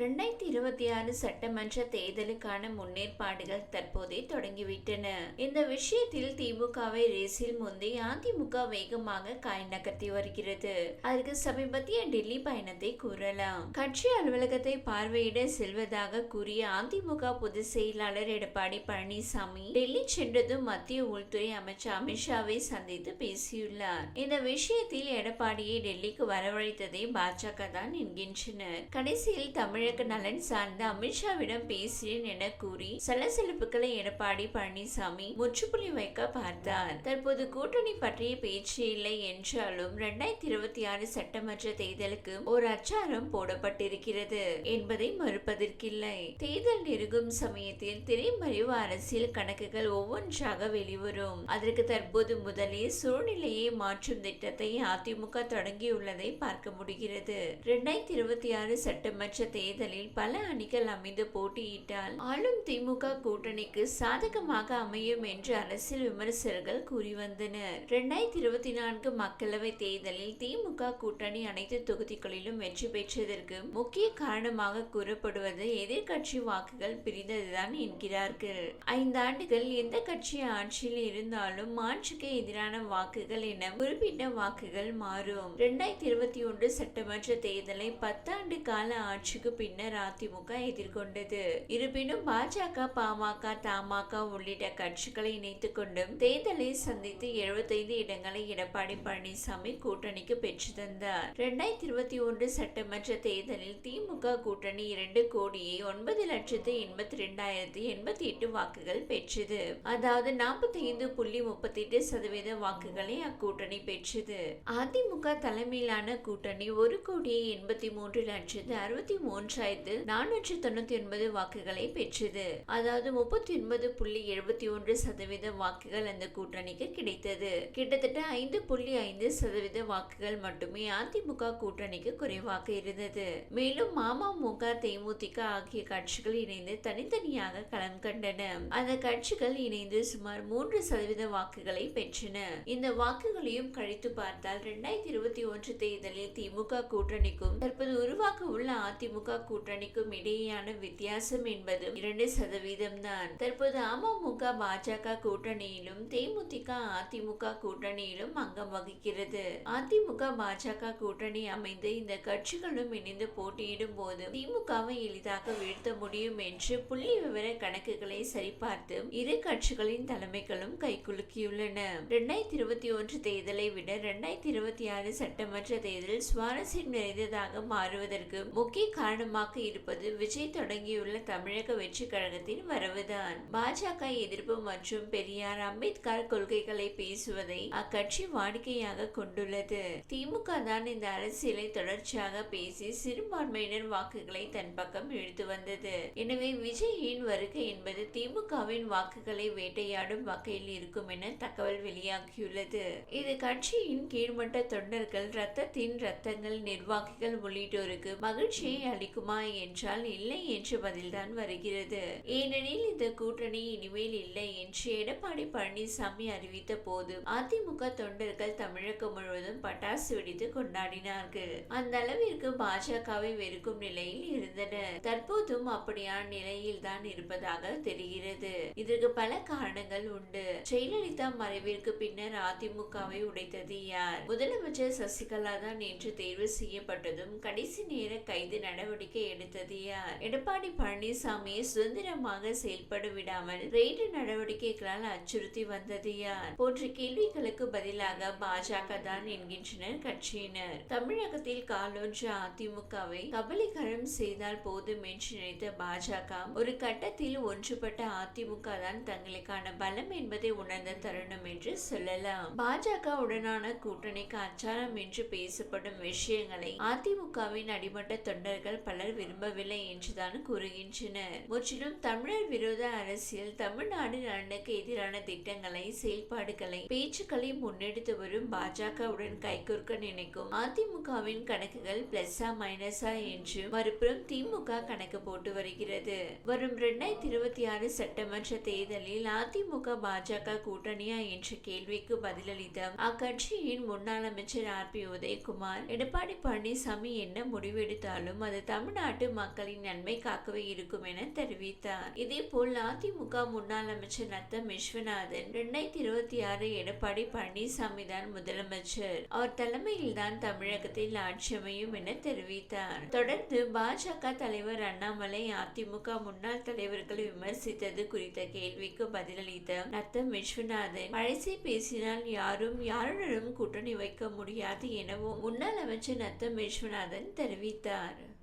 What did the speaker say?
ரெண்டாயிரத்தி இருபத்தி ஆறு சட்டமன்ற தேர்தலுக்கான முன்னேற்பாடுகள் தற்போதே தொடங்கிவிட்டன. இந்த விஷயத்தில் திமுகவை ரேசில் முந்தி அதிமுக வேகமாக காய் நகர்த்தி வருகிறது. அதற்கு சமீபத்திய டெல்லி பயணத்தை கூறலாம். கட்சி அலுவலகத்தை பார்வையிட செல்வதாக கூறிய அதிமுக பொதுச் செயலாளர் எடப்பாடி பழனிசாமி டெல்லி சென்றதும் மத்திய உள்துறை அமைச்சர் அமித்ஷாவை சந்தித்து பேசியுள்ளார். இந்த விஷயத்தில் எடப்பாடியை டெல்லிக்கு வரவழைத்ததை பாஜக தான் என்கின்றனர். கடைசியில் தமிழக நலன் சார்ந்த அமித்ஷாவிடம் பேசினேன் என கூறி சலசலப்புகளை எடப்பாடி பழனிசாமி முற்றுப்புள்ளி வைக்க பார்த்தார். தற்போது கூட்டணி பற்றிய பேச்சு இல்லை என்றாலும் இரண்டாயிரத்தி இருபத்தி ஆறு சட்டமன்ற தேர்தலுக்கு ஒரு அச்சாரம் போடப்பட்டிருக்கிறது என்பதை மறுப்பதற்கில்லை. தேர்தல் நெருங்கும் சமயத்தில் திரைமறைவு அரசியல் கணக்குகள் ஒவ்வொன்றாக வெளிவரும். அதற்கு தற்போது முதலே சூழ்நிலையை மாற்றும் திட்டத்தை அதிமுக தொடங்கியுள்ளதை பார்க்க முடிகிறது. இரண்டாயிரத்தி இருபத்தி ஆறு சட்டமன்ற தேர்தலில் பல அணிகள் அமைந்து போட்டியிட்டால் ஆளும் திமுக கூட்டணிக்கு சாதகமாக அமையும் என்று அரசியல் விமர்சகர்கள் கூறி வந்தனர். இரண்டாயிரத்தி இருபத்தி நான்கு மக்களவை தேர்தலில் திமுக கூட்டணி அனைத்து தொகுதிகளிலும் வெற்றி பெற்றதற்கு முக்கிய காரணமாக கூறப்படுவது எதிர்கட்சி வாக்குகள் பிரிந்ததுதான் என்கிறார்கள். ஐந்தாண்டுகள் எந்த கட்சி ஆட்சியில் இருந்தாலும் மாற்றுக்கு எதிரான வாக்குகள் என குறிப்பிட்ட வாக்குகள் மாறும். இரண்டாயிரத்தி இருபத்தி ஒன்று சட்டமன்ற தேர்தலை பத்தாண்டு கால ஆட்சிக்கு பின்னர் அதிமுக எதிர்கொண்டது. இருப்பினும் பாஜக பாமக தமாக உள்ளிட்ட கட்சிகளை இணைத்துக் கொண்டும் தேர்தலை சந்தித்து எழுபத்தைந்து இடங்களை எடப்பாடி பழனிசாமி கூட்டணிக்கு பெற்று தந்தார். இரண்டாயிரத்தி இருபத்தி ஒன்று சட்டமன்ற தேர்தலில் திமுக கூட்டணி இரண்டு கோடியே ஒன்பது லட்சத்து எண்பத்தி இரண்டாயிரத்தி எண்பத்தி எட்டு வாக்குகள் பெற்றது. அதாவது நாற்பத்தி ஐந்து புள்ளி முப்பத்தி எட்டு சதவீத வாக்குகளை அக்கூட்டணி பெற்றது. அதிமுக தலைமையிலான கூட்டணி ஒரு கோடியே எண்பத்தி மூன்று லட்சத்து அறுபத்தி மூன்று பஞ்சாயத்தில் நானூற்றி தொண்ணூத்தி ஒன்பது வாக்குகளை பெற்றது. அதாவது முப்பத்தி ஒன்பது புள்ளி எழுபத்தி ஒன்று சதவீத வாக்குகள் அந்த கூட்டணிக்கு கிடைத்தது. கிட்டத்தட்ட ஐந்து புள்ளி ஐந்து சதவீத வாக்குகள் மட்டுமே அதிமுக கூட்டணிக்கு குறைவாக இருந்தது. மேலும் அமமுக தேமுதிக ஆகிய கட்சிகள் இணைந்து தனித்தனியாக களம் கண்டன. அந்த கட்சிகள் இணைந்து சுமார் மூன்று சதவீத வாக்குகளை பெற்றன. இந்த வாக்குகளையும் கழித்து பார்த்தால் இரண்டாயிரத்தி இருபத்தி ஒன்று தேர்தலில் திமுக கூட்டணிக்கும் தற்போது உருவாக்க உள்ள அதிமுக கூட்டணிக்கும் இடையேயான வித்தியாசம் என்பது இரண்டு சதவீதம் தான். தற்போது அமமுக பாஜக கூட்டணியிலும் தேமுதிக அதிமுக கூட்டணியிலும் அங்கம் வகிக்கிறது. அதிமுக பாஜக கூட்டணி அமைந்து இந்த கட்சிகளும் இணைந்து போட்டியிடும் போது திமுகவை எளிதாக வீழ்த்த முடியும் என்று புள்ளி விவர கணக்குகளை சரிபார்த்து இரு கட்சிகளின் தலைமைகளும் கைகுலுக்கியுள்ளன. இரண்டாயிரத்தி இருபத்தி ஒன்று தேர்தலை விட இரண்டாயிரத்தி இருபத்தி ஆறு சட்டமன்ற தேர்தல் சுவாரஸ்யம் நிறைந்ததாக மாறுவதற்கு முக்கிய காரணம் காரணமாக இருப்பது விஜய் தொடங்கியுள்ள தமிழக வெற்றி கழகத்தின் வரவுதான். பாஜக எதிர்ப்பு மற்றும் பெரியார் அம்பேத்கர் கொள்கைகளை பேசுவதை அக்கட்சி வாடிக்கையாக கொண்டுள்ளது. திமுக தான் இந்த அரசியலை தொடர்ச்சியாக பேசி சிறுபான்மையினர் வாக்குகளை தன் பக்கம் இழுத்து வந்தது. எனவே விஜயின் வருகை என்பது திமுகவின் வாக்குகளை வேட்டையாடும் வகையில் இருக்கும் என தகவல் வெளியாகியுள்ளது. இது கட்சியின் கீழ்மட்ட தொண்டர்கள் ரத்தத்தின் ரத்தங்கள் நிர்வாகிகள் உள்ளிட்டோருக்கு மகிழ்ச்சியை அளிக்கும் என்றால் இல்லை என்று பதில்தான் வருகிறது. ஏனெனில் இந்த கூட்டணி இனிமேல் இல்லை என்று எடப்பாடி பழனிசாமி அறிவித்த போது அதிமுக தொண்டர்கள் தமிழகம் முழுவதும் பட்டாசு வெடித்து கொண்டாடினார்கள். அந்த அளவிற்கு பாஜகவை வெறுக்கும் நிலையில் இருந்தனர். தற்போதும் அப்படியான நிலையில் தான் இருப்பதாக தெரிகிறது. இதற்கு பல காரணங்கள் உண்டு. ஜெயலலிதா மறைவிற்கு பின்னர் அதிமுகவை உடைத்தது யார்? முதலமைச்சர் சசிகலா தான் என்று தேர்வு செய்யப்பட்டதும் கடைசி நேர கைது நடவடிக்கை எடுத்தது யார் எடப்பாடி பழனிசாமியை சுதந்திரமாக செயல்பட விடாமல் ரெய்டு நடவடிக்கைகளால் அச்சுறுத்தி வந்தது யார் போன்ற கேள்விகளுக்கு பதிலாக பாஜக தான் என்கின்றனர் கட்சியினர். தமிழகத்தில் காலொன்று அதிமுகவை கபலீகரம் செய்தால் போதும் என்று நினைத்த பாஜக ஒரு கட்டத்தில் ஒன்றுபட்ட அதிமுக தான் தங்களுக்கான பலம் என்பதை உணர்ந்த தருணம் என்று சொல்லலாம். பாஜக உடனான கூட்டணிக்கு அச்சாரம் என்று பேசப்படும் விஷயங்களை அதிமுகவின் அடிமட்ட தொண்டர்கள் பல பலர் விரும்பவில்லை என்றுதான் கூறுகின்றனர். முற்றிலும் தமிழர் விரோத அரசியல் தமிழ்நாடு நலனுக்கு எதிரான திட்டங்களை செயல்பாடுகளை பேச்சுக்களை முன்னெடுத்து வரும் பாஜகவுடன் கைகோர்க்க நினைக்கும் அதிமுகவின் கணக்குகள் பிளஸ்ஸா மைனஸா என்று மறுபுறம் திமுக கணக்கு போட்டு வருகிறது. வரும் இரண்டாயிரத்தி இருபத்தி ஆறு சட்டமன்ற தேர்தலில் அதிமுக பாஜக கூட்டணியா என்ற கேள்விக்கு பதிலளித்த அக்கட்சியின் முன்னாள் அமைச்சர் ஆர் பி உதயகுமார் எடப்பாடி பழனிசாமி என்ன முடிவெடுத்தாலும் அது தமிழ் தமிழ்நாட்டு மக்களின் நன்மை காக்கவே இருக்கும் என தெரிவித்தார். இதேபோல் அதிமுக முன்னாள் அமைச்சர் நத்தம் விஸ்வநாதன் இரண்டாயிரத்தி இருபத்தி ஆறு எடப்பாடி பழனிசாமி தான் முதலமைச்சர். அவர் தலைமையில் தான் தமிழகத்தில் ஆட்சி அமையும் என தெரிவித்தார். தொடர்ந்து பாஜக தலைவர் அண்ணாமலை அதிமுக முன்னாள் தலைவர்களை விமர்சித்தது குறித்த கேள்விக்கு பதிலளித்த நத்தம் விஸ்வநாதன் பழசை பேசினால் யாரும் யாருடனும் கூட்டணி வைக்க முடியாது எனவும் முன்னாள் அமைச்சர் நத்தம் விஸ்வநாதன் தெரிவித்தார்.